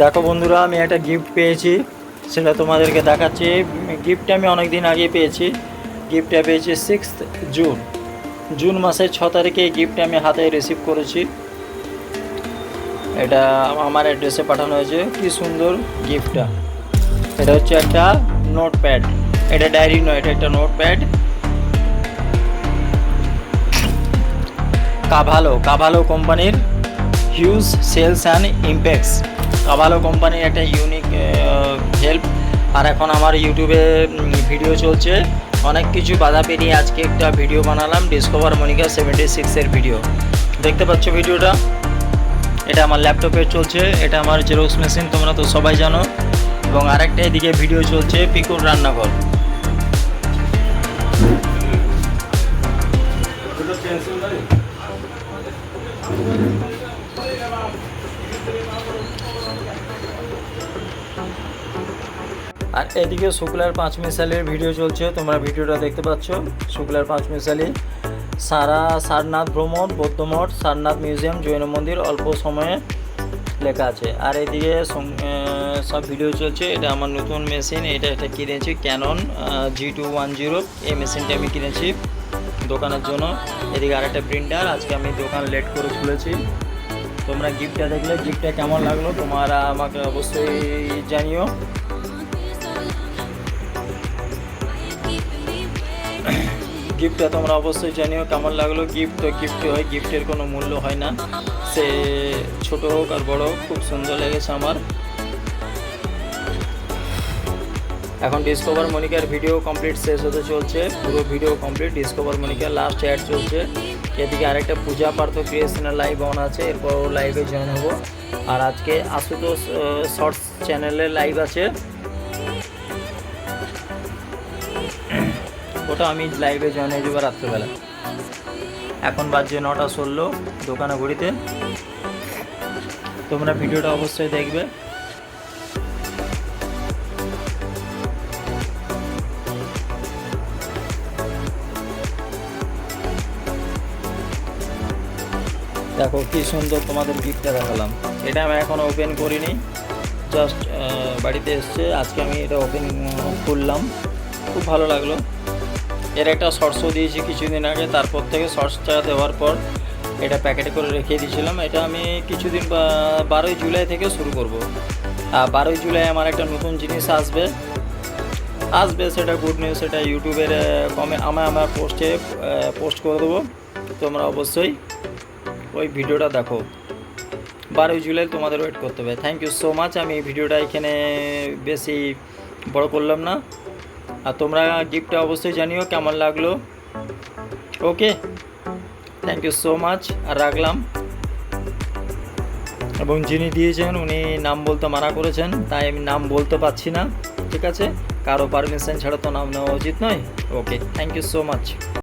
দেখো বন্ধুরা, আমি একটা গিফট পেয়েছি। সেটা তোমাদেরকে দেখাচ্ছি। গিফটটা আমি অনেক দিন আগে পেয়েছি। গিফটটা পেয়েছি সিক্স জুন জুন মাসের ছ তারিখে এই গিফটটা আমি হাতে রিসিভ করেছি। এটা আমার অ্যাড্রেসে পাঠানো হয়েছে। কি সুন্দর গিফটটা এটা হচ্ছে একটা নোট প্যাড এটা ডায়েরি নয়, এটা একটা নোট প্যাড কাভালো কাভালো কোম্পানির হিউজ সেলস অ্যান্ড ইম্প্যাক্টস কাভালো কোম্পানির একটা ইউনিক হেল্প আর এখন আমার ইউটিউবে ভিডিও চলছে। অনেক কিছু বাধা পেরিয়ে আজকে একটা ভিডিও বানালাম ডিসকভার মনিকা সেভেন্টি সিক্সের ভিডিও দেখতে পাচ্ছ ভিডিওটা এটা আমার ল্যাপটপে চলছে, এটা আমার জেরক্স মেশিন তোমরা তো সবাই জানো। এবং আরেকটা এদিকে ভিডিও চলছে পিকুর রান্নাঘর। আর এদিকে শুক্লার পাঁচ মিসালির ভিডিও চলছে, তোমরা ভিডিওটা দেখতে পাচ্ছ। শুক্লার পাঁচ মিসালি সারা সারনাথ ভ্রমণ বৌদ্ধমঠ সারনাথ মিউজিয়াম, জৈন মন্দির, অল্প সময়ে লেখা আছে। আর এদিকে সব ভিডিও চলছে, এটা আমার নতুন মেশিন এটা একটা কিনেছি Canon G two one zero এই মেশিনটা আমি কিনেছি দোকানের জন্য। এদিকে আরেকটা প্রিন্টার আজকে আমি দোকান লেট করে খুলেছি। তোমরা গিফটটা দেখলে গিফটটা কেমন লাগল, তোমরা আমাকে অবশ্যই জানিও। গিফটটা তোমরা অবশ্যই জানিও, কেমন লাগল গিফট তো গিফট হয় গিফটের কোনো মূল্য হয় না। সে ছোট হোক আর বড় হোক, খুব সুন্দর লেগেছে আমার। এখন ডিসকভার মনিকার ভিডিও কমপ্লিট শেষ হতে চলছে। পুরো ভিডিও কমপ্লিট ডিসকভার মনিকার লাস্ট অ্যাড চলছে। এদিকে আরেকটা পূজা পার্থ ক্রিয়েশনের লাইভ অন আছে, এরপর লাইভে জয়েন হব। আর আজকে আশুতোষ শর্টস চ্যানেলে লাইভ আছে। ওটা আমি লাইভে জয়েন হয়ে যাব রাত্রেবেলা। এখন বাজছে নটা ষোলো, দোকানে ঘুরিতে তোমরা ভিডিওটা অবশ্যই দেখবে। দেখো, কি সুন্দর তোমাদের গিফটটা দেখালাম। এটা আমি এখনও ওপেন করিনি। জাস্ট বাড়িতে এসছে। আজকে আমি এটা ওপেন করলাম। খুব ভালো লাগল। এর একটা শর্টসও দিয়েছি কিছুদিন আগে। তারপর থেকে শর্টসটা দেওয়ার পর এটা প্যাকেটে করে রেখে দিয়েছিলাম। এটা আমি কিছুদিন বারোই জুলাই থেকে শুরু করব। বারোই জুলাই আমার একটা নতুন জিনিস আসবে। আসবে সেটা গুড নিউজ সেটা ইউটিউবের কমে আমি আমার পোস্টে পোস্ট করে দেবো। তোমরা অবশ্যই ওই ভিডিওটা দেখো। বারোই জুলাই তোমাদের ওয়েট করতে হবে। থ্যাংক ইউ সো মাচ আমি এই ভিডিওটা এখানে বেশি বড় করলাম না। আর তোমরা গিফটটা অবশ্যই জানিও কেমন লাগল। Okay thank you so much আর রাখলাম। এবং যিনি দিয়েছেন, উনি নাম বলতে মানা করেছেন, তাই আমি নাম বলতে পারছি না, ঠিক আছে? কারও পারমিশন ছাড়া তো নাম নেওয়া উচিত নয়। Okay thank you so much